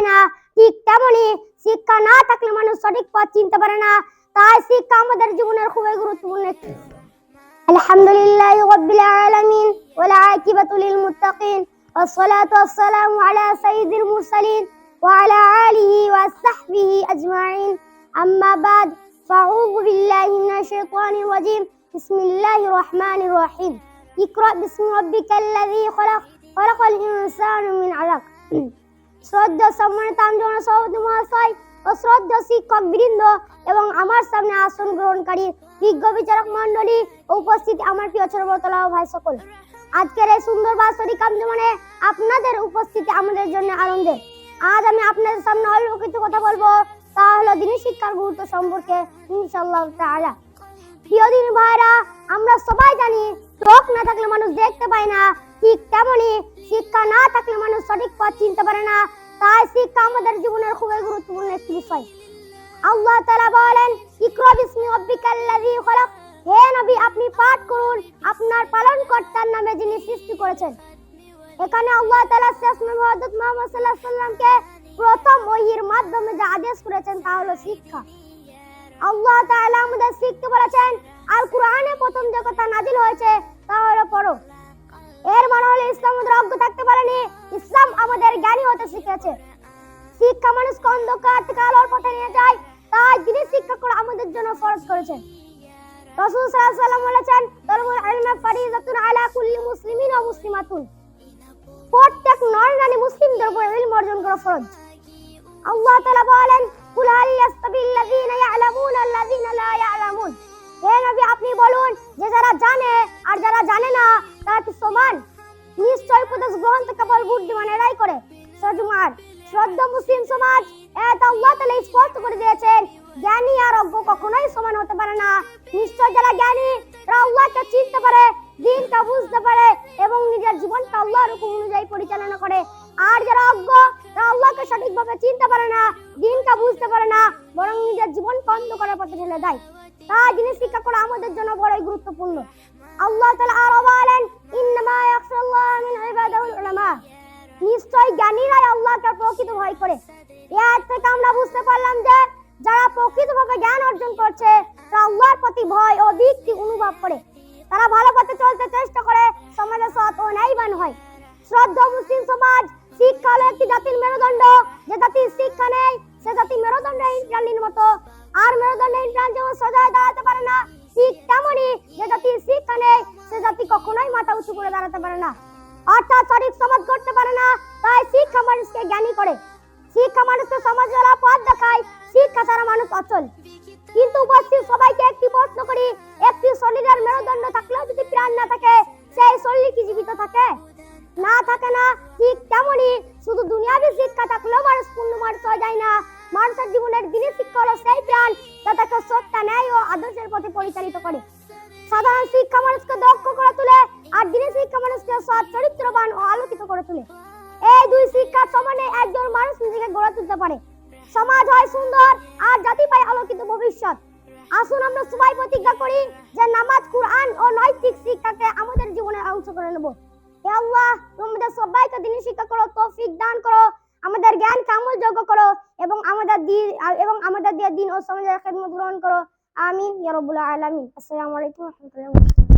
পায় না ঠিক তেমনি শিক্ষা না থাকলে মানুষ সঠিক পথ চিনতে পারে না তাই শিক্ষা আমাদের জীবনের খুবই গুরুত্বপূর্ণ একটি আলহামদুলিল্লাহ রাব্বিল আলামিন ওয়াল আকিবাতু লিল মুত্তাকিন والصلاة والسلام على سيد المرسلين وعلى آله وصحبه أجمعين أما بعد فأعوذ بالله من الشيطان الرجيم بسم الله الرحمن الرحيم اقرأ باسم ربك الذي خلق خلق الإنسان من علق শ্রদ্ধা সম্মানিত আমজন সভাপতি মহাশয় ও শ্রদ্ধা শিক্ষক বৃন্দ এবং আমার সামনে আসন গ্রহণকারী বিজ্ঞ বিচারক মন্ডলী উপস্থিত আমার প্রিয় ছোটতলা ভাই সকল। আজকের এই সুন্দর বাৎসরিক আঞ্জমানে আপনাদের উপস্থিতি আমাদের জন্য আনন্দের। আজ আমি আপনাদের সামনে অল্প কিছু কথা বলব, তা হলো দিনী শিক্ষার গুরুত্ব সম্পর্কে, ইনশাআল্লাহ তাআলা। প্রিয় দিন ভাইরা, আমরা সবাই জানি চোখ না থাকলে মানুষ দেখতে পায় না, ঠিক তেমনি শিক্ষা না সঠিক পথ চিনতে পারে না। তাই শিক্ষা আমাদের জীবনের খুবই গুরুত্বপূর্ণ একটি বিষয়। আল্লাহ তাআলা বলেন, ইকরা বিসমি রাব্বিকাল্লাযী খলাক। হে নবী, আপনি পাঠ করুন। আপনার পালনকর্তার নামে যিনি সৃষ্টি করেছেন। এখানে আল্লাহ তাআলা শেষ নবী হযরত মুহাম্মদ সাল্লাল্লাহু আলাইহি সাল্লামকে প্রথম ওহীর মাধ্যমে যে আদেশ করেছেন তা হলো শিক্ষা। আল্লাহ তাআলা আমাদের শিখতে বলেছেন, আর কোরআনে প্রথম যে কথা নাজিল হয়েছে তা হলো পড়ো। এর মানে হলো ইসলাম আমাদের আমাদের জ্ঞানী হতে শিখেছে। শিক্ষা মানুষকে অন্ধকার থেকে আলোর পথে নিয়ে যায়, তাই তিনি শিক্ষা করে আমাদের জন্য ফরজ করেছেন। রাসূল সাল্লাল্লাহু আলাইহি ওয়াসাল্লাম বলেছেন তলবুল ইলমে ফারিজাতুন আলা কুল্লি মুসলিমিন ওয়া মুসলিমাতুন। প্রত্যেক নর নারী মুসলিমদের উপর ইলম অর্জন করা ফরজ। আল্লাহ তাআলা বলেন, কুল হাল ইয়াস্তাবিল্লাযীনা ইয়ালামুন আল্লাযীনা লা ইয়ালামুন। হে নবী, আপনি বলুন যে যারা জানে আর যারা জানে না, তারা কি সমান? উপদেশ গ্রহণ থেকে কেবল বুদ্ধিমানেরাই করে। সজমার শ্রদ্ধা মুসলিম সমাজ এটা আল্লাহ তাআলা স্পষ্ট করে দিয়েছেন, জ্ঞানী আর অজ্ঞ কখনোই সমান হতে পারে না। নিশ্চয় যারা জ্ঞানী, তারা আল্লাহকে চিনতে পারে, দিনটা বুঝতে পারে এবং নিজের জীবনটা আল্লাহর হুকুম অনুযায়ী পরিচালনা করে। আর যারা অজ্ঞ, তারা আল্লাহকে সঠিকভাবে চিনতে পারে না, দিনটা বুঝতে পারে না, বরং নিজের জীবন বন্ধ করার পথে ঠেলে দেয়। তাই জিনিস শিক্ষা করা আমাদের জন্য বড়ই গুরুত্বপূর্ণ। আল্লাহ তাআলা আরও বলেন, ইন্নামা প্রকৃত ভয় করে। এর থেকে আমরা বুঝতে পারলাম যে, যারা প্রকৃতভাবে জ্ঞান অর্জন করছে, তারা আল্লাহর প্রতি ভয় ও ভীতি অনুভব করে। তারা ভালো পথে চলতে চেষ্টা করে, সমাজে সৎ ও ন্যায়বান হয়। শ্রদ্ধা মুসলিম সমাজ, শিক্ষা হলো একটি জাতির মেরুদণ্ড। যে জাতির শিক্ষা নেই, সে জাতি মেরুদণ্ড ইন্দ্রাণীর মতো। আর মেরুদণ্ড ইন্দ্রাণ যেমন সোজায় দাঁড়াতে পারে না, ঠিক তেমনি যে জাতির শিক্ষা নেই, সে জাতি কখনোই মাথা উঁচু করে দাঁড়াতে পারে না। অর্থাৎ সঠিক সমাজ করতে পারে না, তাই শিক্ষা মানুষকে জ্ঞানী করে। শিক্ষা মানুষকে সমাজ চলা পথ দেখায়, শিক্ষা ছাড়া মানুষ অচল। কিন্তু উপস্থিত সবাইকে একটি প্রশ্ন করি, একটি শরীরের মেরুদণ্ড থাকলেও যদি প্রাণ না থাকে, সেই শরীর কি জীবিত থাকে? না থাকে না, ঠিক তেমনি শুধু দুনিয়াবি শিক্ষা থাকলেও মানুষ পূর্ণ মানুষ হয়ে যায় না। মানুষের জীবনের দিনের শিক্ষা হলো সেই প্রাণ যা তাকে সত্য ন্যায় ও আদর্শের পথে পরিচালিত করে। সাধারণ শিক্ষা মানুষকে দক্ষ করে তোলে আর দিনের শিক্ষা মানুষকে সৎ, চরিত্রবান ও আলোকিত করে তোলে। এই দুই শিক্ষার সমানে একজন মানুষ নিজেকে গড়ে তুলতে পারে। সমাজ হয় সুন্দর, আর জাতি পায় আলোকিত ভবিষ্যৎ। আসুন আমরা সবাই প্রতিজ্ঞা করি যে নামাজ, কুরআন ও নৈতিক শিক্ষাকে আমাদের জীবনের অংশ করে নেব। হে আল্লাহ তোমাদের সবাইকে দিনের শিক্ষা করো, তৌফিক দান করো, আমাদের জ্ঞান কামল যোগ্য করো, এবং আমাদের দিন, এবং আমাদের দিয়ে দিন ও সমাজের খেদমত গ্রহণ করো। আমিন, ইয়া রাব্বুল আলামিন। আসসালামু আলাইকুম ওয়া রাহমাতুল্লাহি